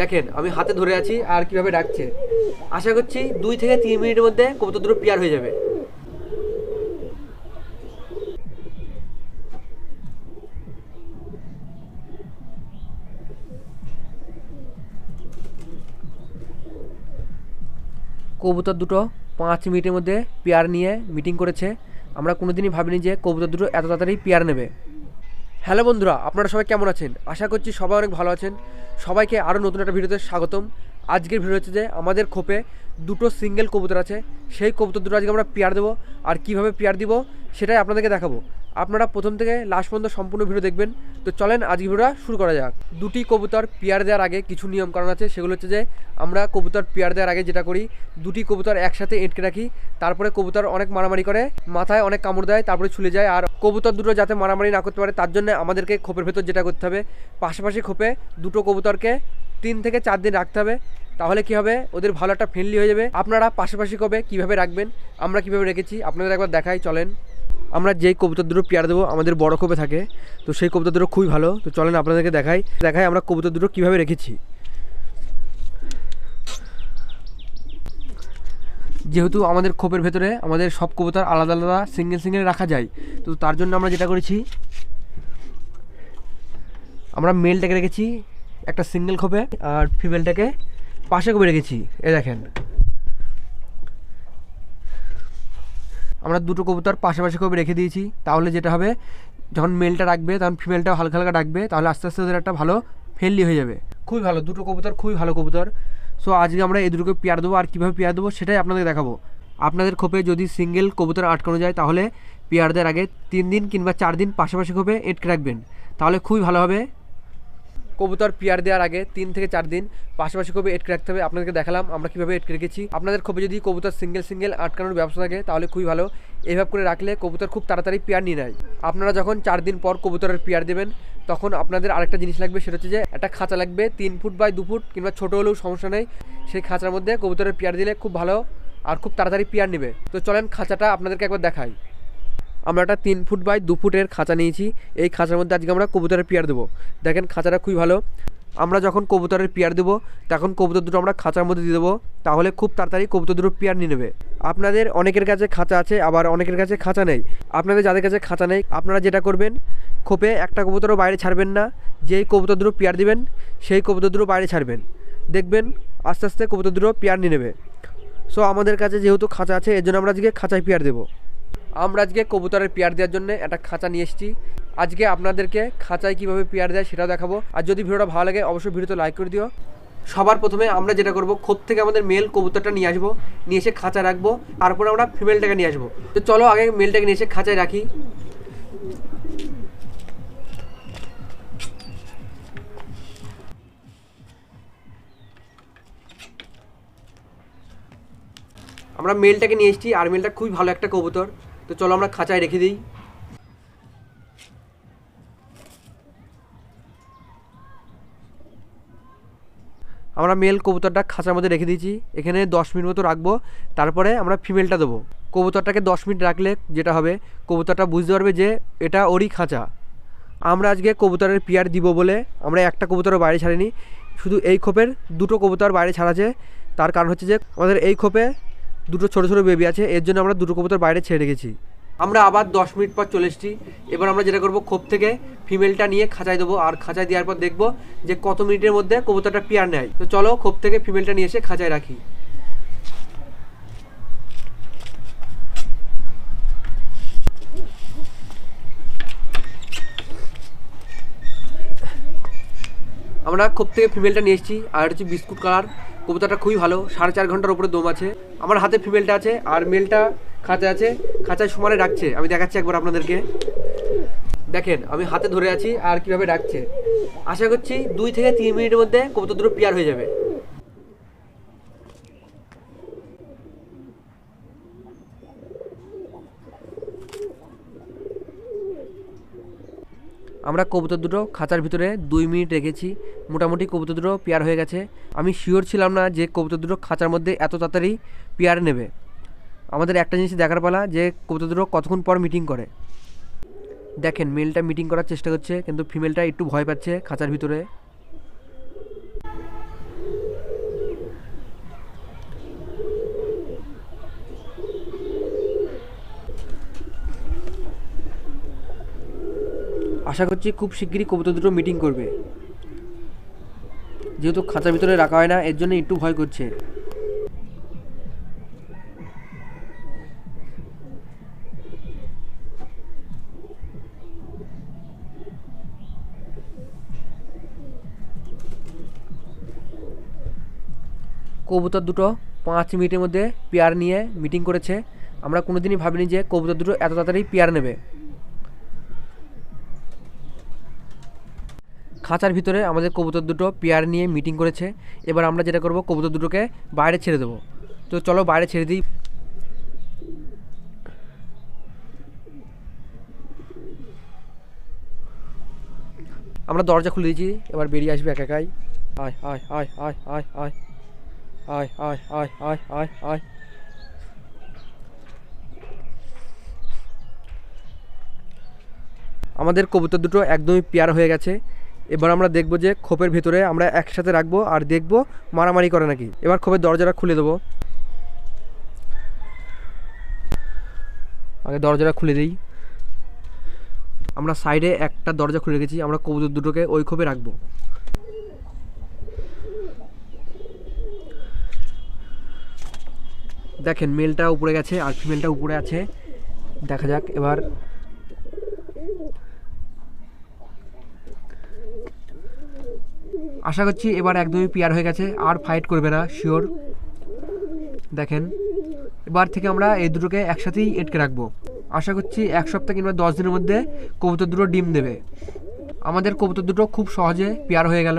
দেখেন, আমি হাতে ধরে আছি আর কীভাবে ডাকছে। আশা করছি দুই থেকে তিন মিনিটের মধ্যে কবুতর দুটো পেয়ার হয়ে যাবে। কবুতর দুটো পাঁচ মিনিটের মধ্যে পেয়ার নিয়ে মিটিং করেছে। আমরা কোনোদিনই ভাবিনি যে কবুতর দুটো এত তাড়াতাড়ি পেয়ার নেবে। হ্যালো বন্ধুরা, আপনারা সবাই কেমন আছেন? আশা করছি সবাই অনেক ভালো আছেন। সবাইকে আরও নতুন একটা ভিডিওতে স্বাগতম। আজকের ভিডিও হচ্ছে যে আমাদের খোপে দুটো সিঙ্গেল কবুতর আছে। সেই কবুতর দুটো আজকে আমরা পেয়ার দেবো। আর কীভাবে পেয়ার দিব, সেটাই আপনাদেরকে দেখাবো। আপনারা প্রথম থেকে লাস্ট পর্যন্ত সম্পূর্ণ ভিডিও দেখবেন। তো চলেন আজকে ভিডিওটা শুরু করা যাক। দুটি কবুতর পেয়ার দেওয়ার আগে কিছু নিয়ম কারণ আছে, সেগুলো হচ্ছে যে আমরা কবুতর পেয়ার দেওয়ার আগে যেটা করি, দুটি কবুতর একসাথে এঁটকে রাখি, তারপরে কবুতর অনেক মারামারি করে, মাথায় অনেক কামড় দেয়, তারপরে ছুলে যায়, আর কবুতর দুটো যাতে মারামারি না করতে পারে, তার জন্য আমাদেরকে খোপের ভেতর যেটা করতে হবে, পাশাপাশি খোপে দুটো কবুতরকে তিন থেকে চার দিন রাখতে হবে, তাহলে কি হবে, ওদের ভালো একটা ফ্রেন্ডলি হয়ে যাবে। আপনারা পাশাপাশি কবে, কীভাবে রাখবেন, আমরা কীভাবে রেখেছি, আপনাদের একবার দেখাই, চলেন। আমরা যেই কবুতর দুটো পেয়ার দেবো, আমাদের বড় খোপে থাকে। তো সেই কবুতর দুটো খুবই ভালো। তো চলেন আপনাদেরকে দেখাই। দেখাই আমরা কবুতর দুটো কীভাবে রেখেছি। যেহেতু আমাদের খোপের ভেতরে আমাদের সব কবুতর আলাদা আলাদা সিঙ্গেল সিঙ্গেল রাখা যায়, তো তার জন্য আমরা যেটা করেছি, আমরা মেলটাকে রেখেছি একটা সিঙ্গেল খোপে আর ফিমেলটাকে পাশে খোপে রেখেছি। এ দেখেন। আমরা দুটো কবুতর পাশাপাশি করে রেখে দিয়েছি। তাহলে যেটা হবে, যখন মেলটা রাখবে তখন ফিমেলটাও হালকা হালকা ডাকবে, তাহলে আস্তে আস্তে ওদের একটা ভালো ফ্রেন্ডলি হয়ে যাবে। খুবই ভালো, দুটো কবুতর খুবই ভালো কবুতর। সো আজকে আমরা এই দুটোকে পেয়ার দেবো, আর কীভাবে পেয়ার দেবো সেটাই আপনাদের দেখাবো। আপনাদের খোপে যদি সিঙ্গেল কবুতর আটকানো যায়, তাহলে পেয়ার দেওয়ার আগে তিন দিন কিংবা চার দিন পাশাপাশি খোপে এটকে রাখবেন। তাহলে খুবই ভালো হবে। কবুতর পেয়ার দেওয়ার আগে তিন থেকে চার দিন পাশাপাশি কবে এটকে রাখতে হবে। আপনাদেরকে দেখালাম আমরা কীভাবে এটকে রেখেছি। আপনাদের খোপে যদি কবুতর সিঙ্গেল সিঙ্গেল আটকানোর ব্যবস্থা থাকে, তাহলে খুবই ভালো। এইভাবে করে রাখলে কবুতর খুব তাড়াতাড়ি পেয়ার নিয়ে নেয়। আপনারা যখন চার দিন পর কবুতরের পেয়ার দেবেন, তখন আপনাদের আরেকটা জিনিস লাগবে, সেটা হচ্ছে যে একটা খাঁচা লাগবে, তিন ফুট বাই দু ফুট কিংবা ছোটো হলেও সমস্যা নেই। সেই খাঁচার মধ্যে কবুতরের পেয়ার দিলে খুব ভালো আর খুব তাড়াতাড়ি পেয়ার নেবে। তো চলেন খাঁচাটা আপনাদেরকে একবার দেখাই। আমরা একটা তিন ফুট বাই দু ফুটের খাঁচা নিয়েছি। এই খাঁচার মধ্যে আজকে আমরা কবুতরের পেয়ার দেবো। দেখেন, খাঁচাটা খুবই ভালো। আমরা যখন কবুতরের পেয়ার দেবো, তখন কবুতর দুটো আমরা খাঁচার মধ্যে দিয়ে দেবো। তাহলে খুব তাড়াতাড়ি কবুতর দুটো পেয়ার নিয়ে নেবে। আপনাদের অনেকের কাছে খাঁচা আছে, আবার অনেকের কাছে খাঁচা নেই। আপনাদের যাদের কাছে খাঁচা নেই, আপনারা যেটা করবেন, খোপে একটা কবুতরও বাইরে ছাড়বেন না। যেই কবুতর দুটো পেয়ার দিবেন, সেই কবুতর দুটো বাইরে ছাড়বেন। দেখবেন, আস্তে আস্তে কবুতর দুটো পেয়ার নিয়ে নেবে। সো আমাদের কাছে যেহেতু খাঁচা আছে, এর জন্য আমরা আজকে খাঁচায় পেয়ার দেবো। আমরা আজকে কবুতরের পেয়ার দেওয়ার জন্য একটা খাঁচা নিয়ে এসেছি। আজকে আপনাদেরকে খাঁচায় কীভাবে পেয়ার দেয় সেটাও দেখাবো। আর যদি ভিডিওটা ভালো লাগে, অবশ্যই ভিডিওতে লাইক করে দিও। সবার প্রথমে আমরা যেটা করব খোপ থেকে আমাদের মেল কবুতরটা নিয়ে আসব, নিয়ে এসে খাঁচা রাখব, তারপরে আমরা ফিমেলটাকে নিয়ে আসব। তো চলো আগে মেলটাকে নিয়ে এসে খাঁচায় রাখি। আমরা মেলটাকে নিয়ে এসেছি, আর মেলটা খুবই ভালো একটা কবুতর। তো চলো আমরা খাঁচায় রেখে দিই। আমরা মেল কবুতরটা খাঁচার মধ্যে রেখে দিয়েছি। এখানে দশ মিনিট মতো রাখব। তারপরে আমরা ফিমেলটা দেবো। কবুতরটাকে দশ মিনিট রাখলে যেটা হবে, কবুতরটা বুঝতে পারবে যে এটা ওরই খাঁচা। আমরা আজকে কবুতরের পিয়ার দিব বলে আমরা একটা কবুতরও বাইরে ছাড়িনি। শুধু এই খোপের দুটো কবুতর বাইরে ছাড়াছে তার কারণ হচ্ছে যে আমাদের এই খোপে দুটো ছোটো ছোটো বেবি আছে, এর জন্য আমরা দুটো কবুতর বাইরে ছেড়ে রেখেছি আমরা আবার দশ মিনিট পর চলে এসেছি। এবার আমরা যেটা করব, খোপ থেকে ফিমেলটা নিয়ে খাঁচায় দেবো, আর খাঁচায় দেওয়ার পর দেখব যে কত মিনিটের মধ্যে কবুতরটা পেয়ার নেয়। তো চলো খোপ থেকে ফিমেলটা নিয়ে এসে খাঁচায় রাখি। আমরা খোপ থেকে ফিমেলটা নিয়ে এসেছি, আর হচ্ছে বিস্কুট কালার কবুতরটা খুবই ভালো, সাড়ে চার ঘণ্টার উপরে দম আছে। আমার হাতে ফিমেলটা আছে, আর মেলটা খাঁচা আছে, খাঁচায় সমানে ডাকছে আমি দেখাচ্ছি একবার আপনাদেরকে। দেখেন, আমি হাতে ধরে আছি আর কীভাবে ডাকছে আশা করছি দুই থেকে তিন মিনিটের মধ্যে কবুতর দুটো পেয়ার হয়ে যাবে। আমরা কবুতর দুটো খাঁচার ভিতরে দুই মিনিট রেখেছি। মোটামুটি কবুতর দুটো পেয়ার হয়ে গেছে। আমি শিওর ছিলাম না যে কবুতর দুটো খাঁচার মধ্যে এত তাড়াতাড়ি পেয়ার নেবে। আমাদের একটা জিনিস দেখার পালা যে কবুতর দুটো কতক্ষণ পর মিটিং করে। দেখেন মেলটা মিটিং করার চেষ্টা করছে, কিন্তু ফিমেলটা একটু ভয় পাচ্ছে খাঁচার ভিতরে। আশা করছি খুব শিগগিরই কবুতর দুটো মিটিং করবে। যেহেতু খাঁচার ভিতরে রাখা হয় না, এর জন্য একটু ভয় করছে। কবুতর দুটো পাঁচ মিনিটের মধ্যে পেয়ার নিয়ে মিটিং করেছে। আমরা কোনোদিনই ভাবিনি যে কবুতর দুটো এত তাড়াতাড়ি পেয়ার নেবে। খাঁচার ভিতরে আমাদের কবুতর দুটো পেয়ার নিয়ে মিটিং করেছে এবার আমরা যেটা করব কবুতর দুটোকে বাইরে ছেড়ে দেবো তো চলো বাইরে ছেড়ে দিই আমরা দরজা খুলে দিয়েছি এবার বেরিয়ে আসবে এক একাই আমাদের কবুতর দুটো একদমই পেয়ার হয়ে গেছে এবার আমরা দেখব যে খোপের ভেতরে আমরা একসাথে রাখব আর দেখব মারামারি করে নাকি। এবার খোপের দরজাটা খুলে দেবো। আগে দরজাটা খুলে দিই। আমরা সাইডে একটা দরজা খুলে রেখেছি, আমরা কবুতর দুটোকে ওই খোপে রাখব। দেখেন মেলটা উপরে গেছে আর ফিমেলটা উপরে আছে। দেখা যাক, এবার আশা করছি এবার একদমই পেয়ার হয়ে গেছে, আর ফাইট করবে না শিওর দেখেন, এবার থেকে আমরা এই দুটোকে একসাথেই এটকে রাখব। আশা করছি এক সপ্তাহ কিংবা দশ দিনের মধ্যে কবুতর দুটো ডিম দেবে। আমাদের কবুতর দুটো খুব সহজে পেয়ার হয়ে গেল।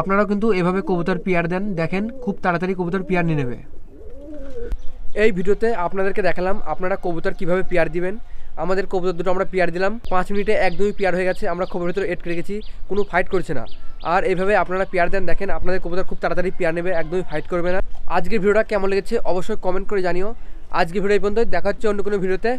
আপনারাও কিন্তু এভাবে কবুতর পেয়ার দেন, দেখেন খুব তাড়াতাড়ি কবুতর পেয়ার নিয়ে নেবে। এই ভিডিওতে আপনাদেরকে দেখালাম আপনারা কবুতর কীভাবে পেয়ার দিবেন। আমাদের কবুতর দুটো আমরা পেয়ার দিলাম। পাঁচ মিনিটে এক দুই পেয়ার হয়ে গেছে, আমরা খবরের ভিতরে এড রেখেছি, কোনো ফাইট করছে না। আর এভাবে আপনারা পেয়ার দেন, দেখেন আপনাদের কবুতর খুব তাড়াতাড়ি পেয়ার নেবে, একদমই ফাইট করবে না। আজকের ভিডিওটা কেমন লেগেছে অবশ্যই কমেন্ট করে জানিও। আজকে ভিডিও এই পর্যন্ত দেখা হচ্ছে অন্য কোনো ভিডিওতে।